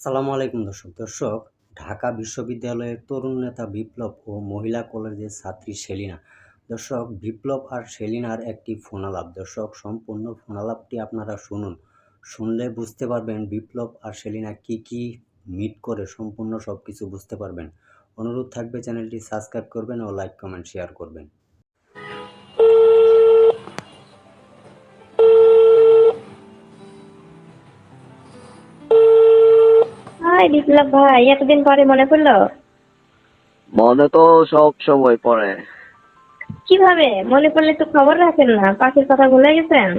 সালামু আলাইকুম দর্শক দর্শক, ঢাকা বিশ্ববিদ্যালয়ের তরুণ নেতা বিপ্লব ও মহিলা কলেজের ছাত্রী সেলিনা। দর্শক, বিপ্লব আর সেলিনার একটি ফোনালাপ। দর্শক, সম্পূর্ণ ফোনালাপটি আপনারা শুনুন। শুনলে বুঝতে পারবেন বিপ্লব আর সেলিনা কি কি মিট করে সম্পূর্ণ সব কিছু বুঝতে পারবেন। অনুরোধ থাকবে চ্যানেলটি সাবস্ক্রাইব করবেন ও লাইক, কমেন্ট, শেয়ার করবেন। হাই বিপ্লব ভাই এতদিন পরে মনে পড়ল? মনে তো সব সময় পড়ে। কীভাবে? মনে পড়লে তো খবর রাখেন না পাখির কথা ভুলে গেছেন?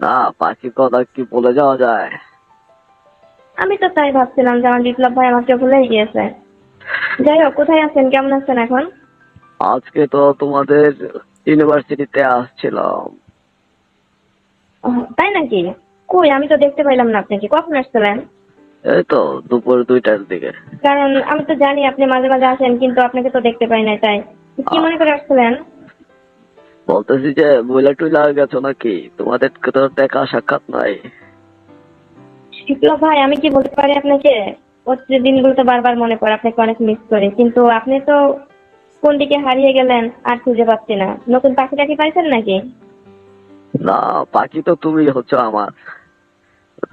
না পাখির কথা কি বলে যাওয়া যায়? আমি তো তাই ভাবছিলাম যে আমার বিপ্লব ভাই আমাকে ভুলেই গিয়েছে। যাই হোক কোথায় আছেন? কেমন আছেন এখন? আজকে তো তোমাদের ইউনিভার্সিটিতে আসছিলাম। তাই নাকি? কই আমি তো দেখতে পাইলাম না আপনাকে। কখন আসছিলেন? এই তো দুপুর দুইটার দিকে। কারণ আমি তো জানি আপনি মাঝে মাঝে আসেন কিন্তু আপনাকে তো দেখতে পাই না তাই। কি মনে করে আসছিলেন? বলতেছি যে মহিলা টুইলা গেছো নাকি? তোমাদের তো দেখা সাক্ষাৎ নাই। বিপ্লব ভাই আমি কি বলতে পারি আপনাকে? অতীতের দিনগুলো তো বারবার মনে পড়ে আপনাকে অনেক মিস করি। কিন্তু আপনি তো কোন দিকে হারিয়ে গেলেন আর খুঁজে পাচ্ছি না। নতুন পাখি টাখি পাইছেন নাকি? না পাখি তো তুমি হচ্ছে আমার।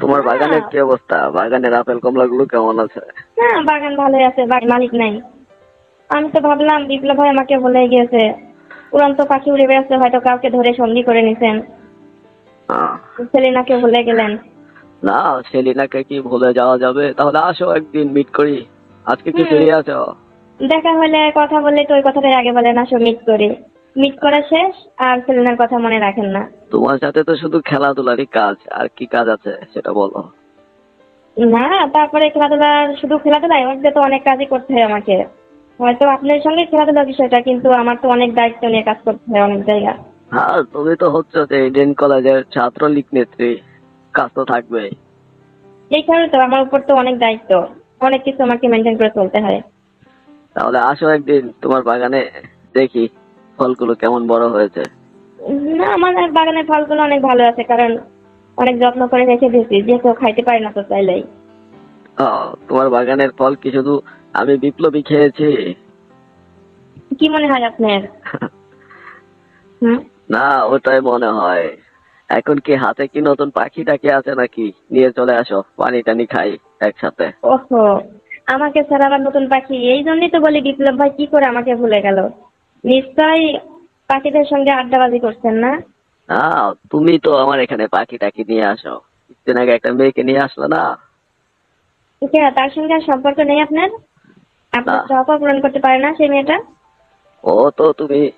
তোমার বাগানের কি অবস্থা? বাগানের আপেল কমলা গুলো কেমন আছে? হ্যাঁ বাগান ভালোই আছে বাড়ির মালিক নাই। আমি তো ভাবলাম বিপ্লব ভাই আমাকে বলে গিয়েছে উড়ন্ত পাখি উড়ে বেড়াচ্ছে হয়তো কাউকে ধরে সঙ্গী করে নিছেন। সেলিনাকে ভুলে গেলেন। না সেলিনাকে কি ভুলে যাওয়া যাবে? তাহলে আসো একদিন মিট করি। আজকে কি। ফিরে আছো দেখা হলে কথা বললে তো ওই কথাটাই আগে বলেন আসো মিট করি। মিট করা শেষ আর সেলিনার কথা মনে রাখেন না। তোমার সাথে তো শুধু খেলাধুলারই কাজ আর কি কাজ আছে সেটা বলো। না তারপরে খেলাধুলা শুধু খেলাধুলা এবার তো অনেক কাজই করতে হয় আমাকে। হয়তো আপনার সঙ্গে খেলাধুলা বিষয়টা কিন্তু আমার তো অনেক দায়িত্ব নিয়ে কাজ করতে হয় অনেক জায়গা। হ্যাঁ তুমি তো হচ্ছে যে ইন্ডিয়ান কলেজের ছাত্রলীগ নেত্রী কাজ তো থাকবেই। এই কারণে তো আমার উপর তো অনেক দায়িত্ব অনেক কিছু আমাকে মেনটেন করে চলতে হয়। তাহলে আসো একদিন তোমার বাগানে দেখি। ফলগুলো কেমন বড় হয়েছে? না আমার বাগানের ফলগুলো অনেক ভালো আছে কারণ অনেক যত্ন করে রেখে দিয়েছি যে কেউ খাইতে পারে না তো চাইলেই। ও, তোমার বাগানের ফল কি শুধু আমি বিপ্লবী খেয়েছি? কি মনে হয় আপনার? না ওটাই মনে হয়। এখন কি হাতে কি নতুন পাখি টাকি আছে নাকি? নিয়ে চলে আসো পানি টানি খাই একসাথে। ওহো আমাকে ছাড়া আবার নতুন পাখি? এই জন্যই তো বলি বিপ্লব ভাই কি করে আমাকে ভুলে গেল? নিশ্চয়ই পাখিদের সঙ্গে আড্ডাবাজি করছেন না? না তুমি তো আমার এখানে পাখি টাকি নিয়ে আসো। কিছুদিন আগে একটা মেয়েকে নিয়ে আসলো না। কে তার সঙ্গে আর সম্পর্ক নেই আপনার? আপনার না। চাপা পূরণ করতে পারে না সেই মেয়েটা? ও তো তুমি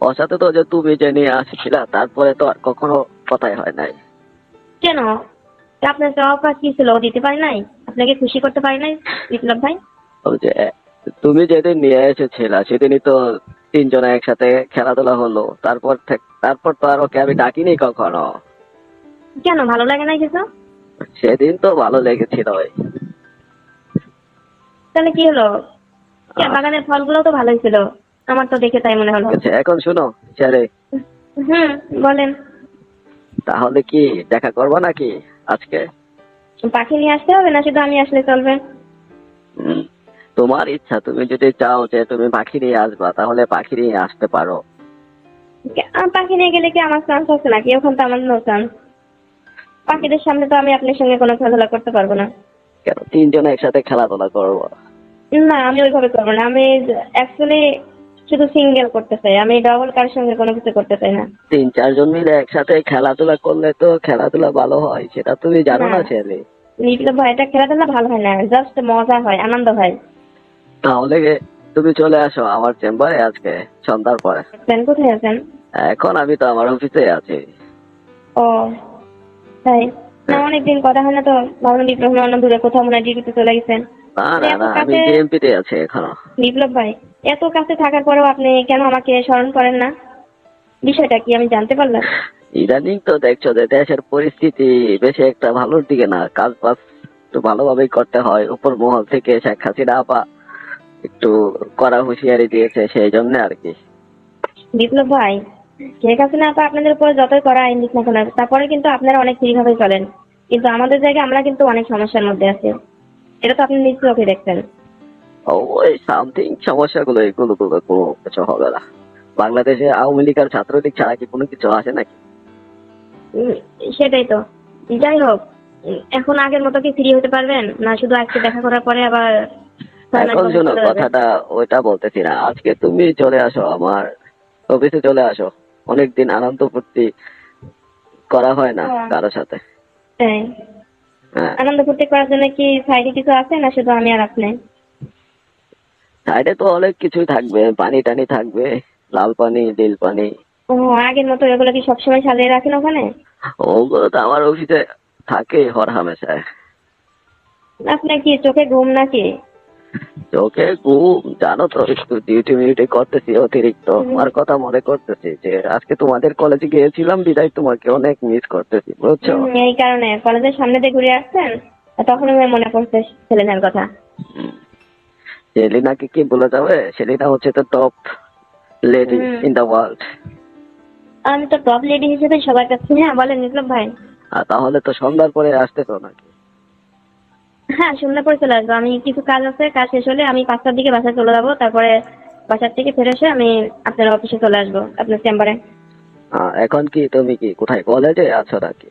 ওর সাথে তো যে তুমি যে নিয়ে আসছিলা তারপরে তো আর কখনো কথাই হয় নাই। কেন? আপনার চাওয়া কি ছিল? ও দিতে পারে নাই? আপনাকে খুশি করতে পারে নাই বিপ্লব ভাই? ওই যে তুমি যেদিন নিয়ে এসেছিলা সেদিনই তো তিনজনে একসাথে খেলাধুলা হলো। তারপর থেকে- তারপর তো আর ওকে আমি ডাকিনি কখনো। কেন ভালো লাগে না কিছু? সেদিন তো ভালো লেগেছিল। তাহলে কি হলো? কে, বাগানের ফলগুলো তো ভালোই ছিল। আমার তো দেখে তাই মনে হলো। ঠিক আছে, এখন শুনো স্যারে হুম বলেন। তাহলে কি দেখা করব নাকি আজকে? পাখি নিয়ে আসতে হবে না? শুধু আমি আসলে চলবে। হুম, তোমার ইচ্ছা তুমি যদি চাও যে তুমি পাখি নিয়ে আসবা তাহলে পাখি নিয়ে আসতে পারো। পাখি নিয়ে গেলে কি আমার চান্স আছে নাকি? ওখান তো আমার নো চান্স পাখিদের সামনে তো আমি আপনার সঙ্গে কোনো খেলাধুলা করতে পারব না। কেন? তিনজনে একসাথে খেলাধুলা করব। না আমি ওইভাবে করব না। আমি অ্যাকচুয়ালি শুধু সিঙ্গেল করতে চাই। আমি ডবল কার সঙ্গে কোনো কিছু করতে চাই না। তিন চারজন মিলে একসাথে খেলাধুলা করলে তো খেলাধুলা ভালো হয় সেটা তুমি জানো না। ছেলে। বিপ্লব ভাই এটা খেলাধুলা ভালো হয় না। জাস্ট মজা হয় আনন্দ হয়। তাহলে তুমি চলে আসো আমার চেম্বারে আজকে সন্ধ্যার পরে। প্ল্যান কোথায় আছেন? এখন আমি তো আমার অফিসে আছি। ও তাই? না অনেকদিন কথা হয় না তো ভাবলাম বিপ্লব অন্য দূরে কোথাও মনে হয় ডিউটিতে চলে গেছেন। না না এত না আমি কাছে- তে আছি এখনও। বিপ্লব ভাই এত কাছে থাকার পরেও আপনি কেন আমাকে স্মরণ করেন না? বিষয়টা কি আমি জানতে পারলাম? ইদানিং তো দেখছ যে দেশের পরিস্থিতি বেশি একটা ভালোর দিকে না কাজ বাজ একটু ভালোভাবেই করতে হয় উপর মহল থেকে শেখ হাসিনা আপা একটু কড়া হুঁশিয়ারি দিয়েছে সেই জন্য আর কি। বিপ্লব ভাই শেখ হাসিনা আপা আপনাদের উপর যতই করা আইন দিক না কেন তারপরে কিন্তু আপনারা অনেক ফ্রি ভাবে চলেন। কিন্তু আমাদের জায়গায় আমরা কিন্তু অনেক সমস্যার মধ্যে আছি। এটা তো আপনি নিজ চোখে দেখছেন। ওই সামথিং সমস্যাগুলো এগুলো গুলো কোনো কিছু হবে না। বাংলাদেশে আওয়ামী লীগ আর ছাত্রলীগ ছাড়া কি কোনো কিছু আসে নাকি? সেটাই তো। যাই হোক এখন আগের মতো কি ফ্রি হতে পারবেন? না শুধু আজকে দেখা করার পরে আবার এখন শোনো কথাটা ওইটা বলতেছি না। আজকে তুমি চলে আসো আমার অফিসে চলে আসো। অনেকদিন আনন্দ ফুর্তি করা হয় না হ্যাঁ। কারোর সাথে। হ্যাঁ। আনন্দ ফুর্তি করার জন্য কি সাইডে কিছু আছে না শুধু আমি আর আপনি? সাইডে তো অনেক কিছুই থাকবে পানি টানি থাকবে লাল পানি নীল পানি। ও আগের মতো এগুলো কি সবসময় সাজিয়ে রাখেন ওখানে? ওগুলো তো আমার অফিসে থাকে হর হামেশায় আপনার কি চোখে ঘুম নাকি? চোখে ঘুম জানো তো একটু ডিউটি মিউটি করতেছি অতিরিক্ত। আমার কথা মনে করতেছি যে আজকে তোমাদের কলেজে গিয়েছিলাম বিদায় তোমাকে অনেক মিস করতেছি বুঝছ? এই কারণে। কলেজের সামনে দিয়ে ঘুরে আসছেন? তখন আমার মনে পড়ছে ছেলেদের কথা। সেলিনাকে কি বলে যাবে? সেলিনা হচ্ছে তো top lady in the world আমি তো টপ লেডি হিসেবে সবার কাছে হ্যাঁ বলেন বিপ্লব ভাই। তাহলে তো সন্ধ্যার পরে আসতেছো নাকি? হ্যাঁ সন্ধ্যা পরে চলে আসব। আমি কিছু কাজ আছে কাজ শেষ হলে আমি পাঁচটার দিকে বাসায় চলে যাব। তারপরে বাসার থেকে ফিরে এসে আমি আপনার অফিসে চলে আসব আপনার চেম্বারে এখন কি তুমি কি কোথায়? কলেজে আছো নাকি?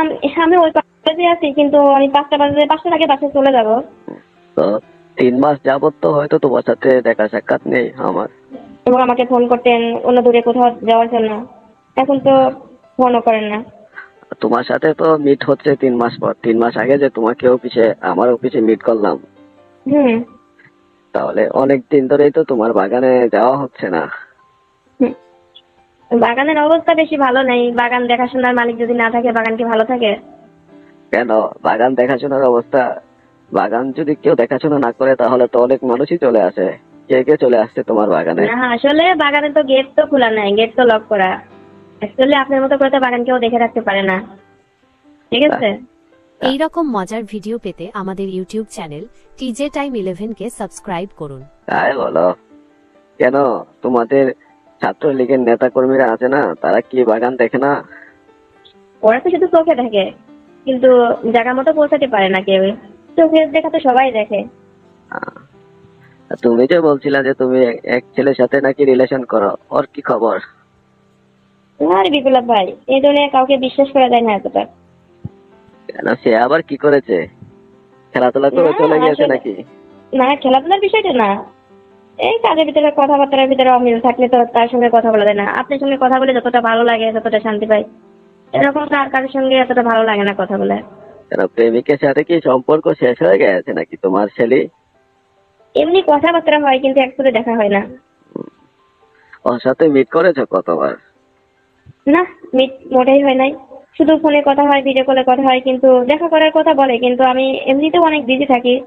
আমি আমি ওই কলেজে আছি কিন্তু আমি পাঁচটা বাজে পাঁচটার আগে বাসায় চলে যাব। তো তিন মাস যাবত তো হয়তো তোমার সাথে দেখা সাক্ষাৎ নেই আমার। এবং আমাকে ফোন করতেন অন্য দূরে কোথাও যাওয়ার জন্য। এখন তো ফোনও করেন না। তোমার সাথে তো মিট হচ্ছে তিন মাস পর। তিন মাস আগে যে তোমাকে অফিসে আমার অফিসে মিট করলাম। তাহলে অনেক দিন ধরেই তো তোমার বাগানে যাওয়া হচ্ছে না। বাগানের অবস্থা বেশি ভালো নেই। বাগান দেখাশোনার মালিক যদি না থাকে বাগান কি ভালো থাকে? কেন? বাগান দেখাশোনার অবস্থা বাগান যদি কেউ দেখাশোনা না করে তাহলে তো অনেক মানুষই চলে আসে। কে কে চলে আসছে তোমার বাগানে? আসলে বাগানে তো গেট তো খোলা নাই গেট তো লক করা। অ্যাকচুয়ালি আপনার মতো করে তো বাগান কেউ দেখে রাখতে পারে না। ঠিক আছে? এই রকম মজার ভিডিও পেতে আমাদের YouTube channel TJ time eleven কে সাবস্ক্রাইব করুন। তাই বলো। কেন? তোমাদের ছাত্রলীগের নেতা কর্মীরা আছে না? তারা কি বাগান দেখে না? ওরা তো শুধু চোখে দেখে কিন্তু জায়গা মতো পৌঁছাতে পারে না কেউ। চোখে দেখা তো সবাই দেখে। আহ, তুমি যে বলছিলা যে তুমি এক- এক ছেলের সাথে নাকি রিলেশন করো ওর কি খবর? আর বিপ্লব ভাই। এই জন্য কাউকে বিশ্বাস করা যায় না এতটা। কেন? সে আবার কি করেছে? খেলাধুলা করে চলে আসলে- নাকি? না খেলাধুলার বিষয়টা না। এই কাজের ভিতরে কথাবার্তার ভিতরে অমিল থাকলে তো তার সঙ্গে কথা বলা যায় না। আপনার সঙ্গে কথা বলে যতটা ভালো লাগে ততটা শান্তি পাই। এরকম তো আর কারোর সঙ্গে এতটা ভালো লাগে না কথা বলে। কেন? প্রেমিকের সাথে কি সম্পর্ক শেষ হয়ে গেছে নাকি তোমার ছেলে? এমনি কথাবার্তা হয় কিন্তু একসাথে দেখা হয় না। ওর সাথে মিট করেছ কতবার? না মিট মোটেই হয় নাই। শুধু ফোনে কথা হয় ভিডিও কলে কথা হয় কিন্তু দেখা করার কথা বলে কিন্তু আমি এমনিতেও অনেক বিজি থাকি।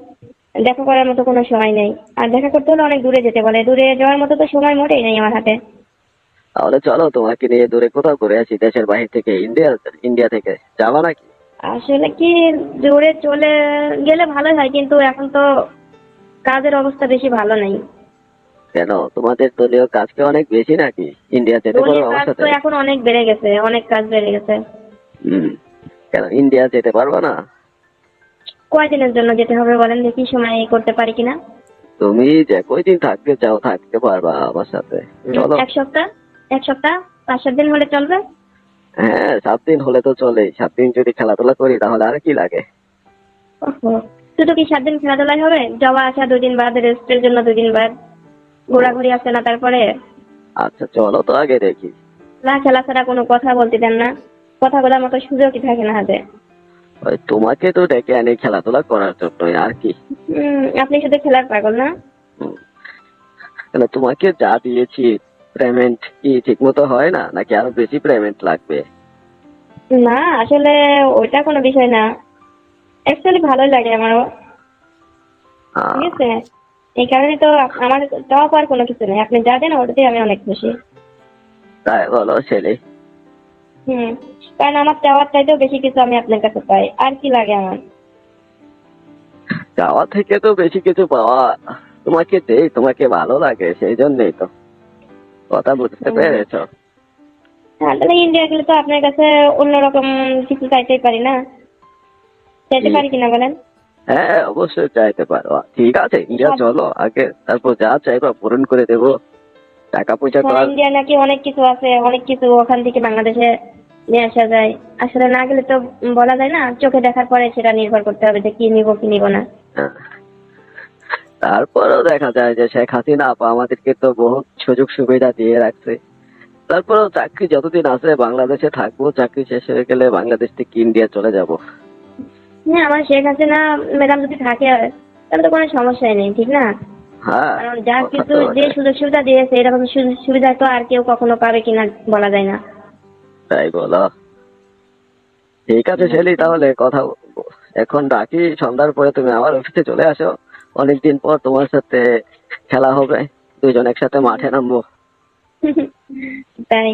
দেখা করার মতো কোনো সময় নেই। আর দেখা করতে হলে অনেক দূরে যেতে বলে। দূরে যাওয়ার মতো তো সময় মোটেই নেই আমার হাতে। তাহলে চলো তোমাকে নিয়ে দূরে কোথাও ঘুরে আসি দেশের বাহির থেকে ইন্ডিয়া ইন্ডিয়া থেকে। যাবা নাকি? আসলে কি দূরে চলে গেলে ভালোই হয় কিন্তু এখন তো কাজের অবস্থা বেশি ভালো নেই। কেন? তোমাদের দলীয় কাজ কি অনেক বেশি নাকি? ইন্ডিয়া যেতে পারো আমার সাথে? এখন অনেক বেড়ে গেছে অনেক কাজ বেড়ে গেছে। হুম। কেন ইন্ডিয়া যেতে পারব না? কয়দিনের জন্য যেতে হবে বলেন দেখি সময় করতে পারি কিনা? তুমি যে কয়দিন থাকতে চাও থাকতে পারবা আমার সাথে। চলো। এক সপ্তাহ? এক সপ্তাহ? পাঁচ সাত দিন হলে চলবে? হ্যাঁ সাত দিন হলে তো চলে সাত দিন যদি খেলাধুলা করি তাহলে আর কি লাগে? শুধু কি সাত দিন খেলাধুলাই হবে? যাওয়া আসা দুই দিন বাদ রেস্টের জন্য দুই দিন বাদ। ঘোরাঘুরি আছে না তারপরে? আচ্ছা চলো তো আগে দেখি। না খেলা ছাড়া কোনো কথা বলতে দেন না। কথা বলার মতো সুযোগই থাকে না হাতে। ওই তোমাকে তো ডেকে আনি খেলাধুলা করার জন্যই আর কি। আপনি শুধু খেলার পাগল না। কেন তোমাকে যা দিয়েছি পেমেন্ট কি ঠিক মতো হয় না নাকি আরও বেশি পেমেন্ট লাগবে? না আসলে ওইটা কোনো বিষয় না। অ্যাকচুয়ালি ভালোই লাগে আমারও। ঠিক আছে? এই কারণে তো আমার চাওয়া পাওয়ার কোনো কিছু নেই। আপনি যা দেন ওটাতে আমি অনেক খুশি। তাই বলো ছেলে। হুম কারণ আমার চাওয়ার চাইতেও বেশি কিছু আমি আপনার কাছে পাই। আর কি লাগে আমার? যাওয়া থেকে তো বেশি কিছু পাওয়া তোমাকে দেই তোমাকে ভালো লাগে সেই জন্যই তো। কথা বুঝতে। পেরেছ? হ্যাঁ তাহলে ইন্ডিয়া গেলে তো আপনার কাছে অন্যরকম কিছু চাইতেই পারি না। চাইতে পারি কিনা বলেন? হ্যাঁ অবশ্যই চাইতে পারো। ঠিক আছে ইন্ডিয়া চলো আগে তারপর যা চাইবা পূরণ করে দেবো। টাকা পয়সা হ্যাঁ, করার ইন্ডিয়া নাকি অনেক কিছু আছে অনেক কিছু ওখান থেকে বাংলাদেশে নিয়ে আসা যায়। আসলে না গেলে তো বলা যায় না চোখে দেখার পরে সেটা নির্ভর করতে হবে যে কি নিব কি নিব না। হ্যাঁ। তারপরেও দেখা যায় যে শেখ হাসিনা আপা আমাদেরকে তো বহুত সুযোগ সুবিধা দিয়ে রাখছে। তারপরেও চাকরি যতদিন আছে বাংলাদেশে থাকব চাকরি শেষ হয়ে গেলে বাংলাদেশ থেকে ইন্ডিয়া চলে যাব। হ্যাঁ আমার শেখ হাসিনা ম্যাডাম যদি থাকে তাহলে তো কোনো সমস্যাই নেই ঠিক না? হ্যাঁ কারণ যা কিছু যে সুযোগ সুবিধা দিয়েছে এরকম সুবিধা তো আর কেউ কখনো পাবে কিনা বলা যায় না। তাই বলো। ঠিক আছে শেলি তাহলে কথা। এখন ডাকি সন্ধ্যার পরে তুমি আমার অফিসে চলে আসো। অনেকদিন পর তোমার সাথে খেলা হবে দুজন একসাথে মাঠে নামবো। তাই।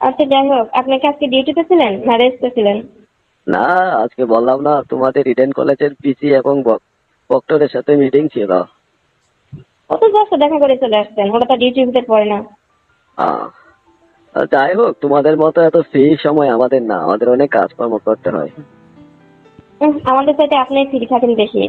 আচ্ছা যাই হোক আপনি কি আজকে ডিউটিতে ছিলেন না রেস্টে ছিলেন? না আজকে বললাম না তোমাদের ইডেন কলেজের পিসি এবং বক্টরের সাথে মিটিং ছিল। কত ব্যস্ত দেখা করে চলে আসছেন ওটা তো ডিউটি ভিতরে পড়ে না। যাই হোক তোমাদের মতো এত ফ্রি সময় আমাদের না আমাদের অনেক কাজকর্ম করতে হয়। আমাদের সাথে আপনি ফ্রি থাকেন বেশি।